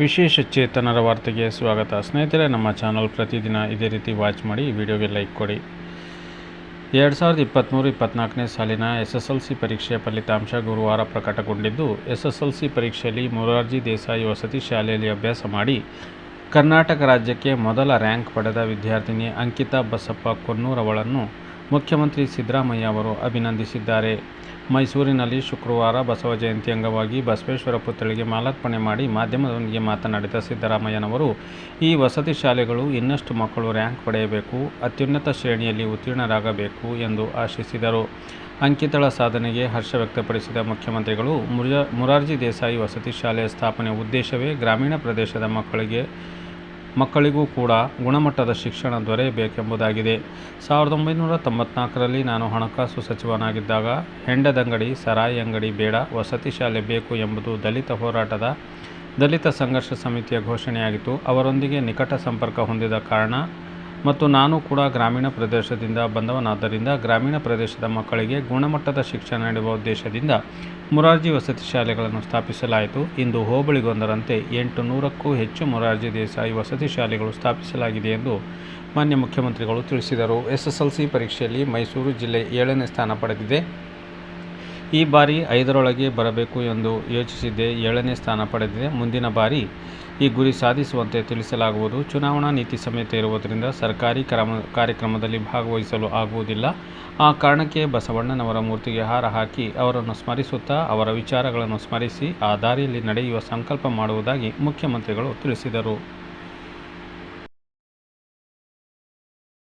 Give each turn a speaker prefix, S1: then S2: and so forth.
S1: ವಿಶೇಷ ಚೇತನರ ವಾರ್ತೆಗೆ ಸ್ವಾಗತ. ಸ್ನೇಹಿತರೆ, ನಮ್ಮ ಚಾನಲ್ ಪ್ರತಿದಿನ ಇದೇ ರೀತಿ ವಾಚ್ ಮಾಡಿ ಈ ವಿಡಿಯೋಗೆ ಲೈಕ್ ಕೊಡಿ. ಎರಡು ಸಾವಿರದ ಇಪ್ಪತ್ತ್ಮೂರು ಇಪ್ಪತ್ತ್ನಾಲ್ಕನೇ ಸಾಲಿನ ಎಸ್ ಎಸ್ ಎಲ್ ಸಿ ಪರೀಕ್ಷೆಯ ಫಲಿತಾಂಶ ಗುರುವಾರ ಪ್ರಕಟಗೊಂಡಿದ್ದು ಎಸ್ ಎಸ್ ಎಲ್ ಸಿ ಪರೀಕ್ಷೆಯಲ್ಲಿ ಮೊರಾರ್ಜಿ ದೇಸಾಯಿ ವಸತಿ ಶಾಲೆಯಲ್ಲಿ ಅಭ್ಯಾಸ ಮಾಡಿ ಕರ್ನಾಟಕ ರಾಜ್ಯಕ್ಕೆ ಮೊದಲ ರ್ಯಾಂಕ್ ಪಡೆದ ವಿದ್ಯಾರ್ಥಿನಿ ಅಂಕಿತಾ ಬಸಪ್ಪ ಕೊನ್ನೂರವಳನ್ನು ಮುಖ್ಯಮಂತ್ರಿ ಸಿದ್ದರಾಮಯ್ಯ ಅವರು ಅಭಿನಂದಿಸಿದ್ದಾರೆ. ಮೈಸೂರಿನಲ್ಲಿ ಶುಕ್ರವಾರ ಬಸವ ಜಯಂತಿ ಅಂಗವಾಗಿ ಬಸವೇಶ್ವರ ಪುತ್ಥಳಿಗೆ ಮಾಲಾರ್ಪಣೆ ಮಾಡಿ ಮಾಧ್ಯಮದೊಂದಿಗೆ ಮಾತನಾಡಿದ ಸಿದ್ದರಾಮಯ್ಯನವರು, ಈ ವಸತಿ ಶಾಲೆಗಳು ಇನ್ನಷ್ಟು ಮಕ್ಕಳು ರ್ಯಾಂಕ್ ಪಡೆಯಬೇಕು, ಅತ್ಯುನ್ನತ ಶ್ರೇಣಿಯಲ್ಲಿ ಉತ್ತೀರ್ಣರಾಗಬೇಕು ಎಂದು ಆಶಿಸಿದರು. ಅಂಕಿತಳ ಸಾಧನೆಗೆ ಹರ್ಷ ವ್ಯಕ್ತಪಡಿಸಿದ ಮುಖ್ಯಮಂತ್ರಿಗಳು ಮುರಾರ್ಜಿ ದೇಸಾಯಿ ವಸತಿ ಶಾಲೆಯ ಸ್ಥಾಪನೆ ಉದ್ದೇಶವೇ ಗ್ರಾಮೀಣ ಪ್ರದೇಶದ ಮಕ್ಕಳಿಗೆ ಮಕ್ಕಳಿಗೂ ಕೂಡ ಗುಣಮಟ್ಟದ ಶಿಕ್ಷಣ ದೊರೆಯಬೇಕೆಂಬುದಾಗಿದೆ. ಸಾವಿರದ ಒಂಬೈನೂರ ತೊಂಬತ್ನಾಲ್ಕರಲ್ಲಿ ನಾನು ಹಣಕಾಸು ಸಚಿವನಾಗಿದ್ದಾಗ ಹೆಂಡದಂಗಡಿ ಸರಾಯಿ ಅಂಗಡಿ ಬೇಡ, ವಸತಿ ಶಾಲೆ ಬೇಕು ಎಂಬುದು ದಲಿತ ಹೋರಾಟದ ದಲಿತ ಸಂಘರ್ಷ ಸಮಿತಿಯ ಘೋಷಣೆಯಾಗಿತ್ತು. ಅವರೊಂದಿಗೆ ನಿಕಟ ಸಂಪರ್ಕ ಹೊಂದಿದ ಕಾರಣ ಮತ್ತು ನಾನು ಕೂಡ ಗ್ರಾಮೀಣ ಪ್ರದೇಶದಿಂದ ಬಂದವನಾದ್ದರಿಂದ ಗ್ರಾಮೀಣ ಪ್ರದೇಶದ ಮಕ್ಕಳಿಗೆ ಗುಣಮಟ್ಟದ ಶಿಕ್ಷಣ ನೀಡುವ ಉದ್ದೇಶದಿಂದ ಮುರಾರ್ಜಿ ವಸತಿ ಶಾಲೆಗಳನ್ನು ಸ್ಥಾಪಿಸಲಾಯಿತು. ಇಂದು ಹೋಬಳಿಗೊಂದರಂತೆ ಎಂಟು ನೂರಕ್ಕೂ ಹೆಚ್ಚು ಮೊರಾರ್ಜಿ ದೇಸಾಯಿ ವಸತಿ ಶಾಲೆಗಳು ಸ್ಥಾಪಿಸಲಾಗಿದೆ ಎಂದು ಮಾನ್ಯ ಮುಖ್ಯಮಂತ್ರಿಗಳು ತಿಳಿಸಿದರು. ಎಸ್ಎಸ್ಎಲ್ಸಿ ಪರೀಕ್ಷೆಯಲ್ಲಿ ಮೈಸೂರು ಜಿಲ್ಲೆ ಏಳನೇ ಸ್ಥಾನ ಪಡೆದಿದೆ. ಈ ಬಾರಿ ಐದರೊಳಗೆ ಬರಬೇಕು ಎಂದು ಯೋಚಿಸಿದ್ದೆ ಏಳನೇ ಸ್ಥಾನ ಪಡೆದಿದೆ. ಮುಂದಿನ ಬಾರಿ ಈ ಗುರಿ ಸಾಧಿಸುವಂತೆ ತಿಳಿಸಲಾಗುವುದು. ಚುನಾವಣಾ ನೀತಿ ಸಮೇತ ಇರುವುದರಿಂದ ಸರ್ಕಾರಿ ಕ್ರಮ, ಕಾರ್ಯಕ್ರಮದಲ್ಲಿ ಭಾಗವಹಿಸಲು ಆಗುವುದಿಲ್ಲ. ಆ ಕಾರಣಕ್ಕೆ ಬಸವಣ್ಣನವರ ಮೂರ್ತಿಗೆ ಹಾರ ಹಾಕಿ ಅವರನ್ನು ಸ್ಮರಿಸುತ್ತಾ ಅವರ ವಿಚಾರಗಳನ್ನು ಸ್ಮರಿಸಿ ಆ ದಾರಿಯಲ್ಲಿ ನಡೆಯುವ ಸಂಕಲ್ಪ ಮಾಡುವುದಾಗಿ ಮುಖ್ಯಮಂತ್ರಿಗಳು ತಿಳಿಸಿದರು.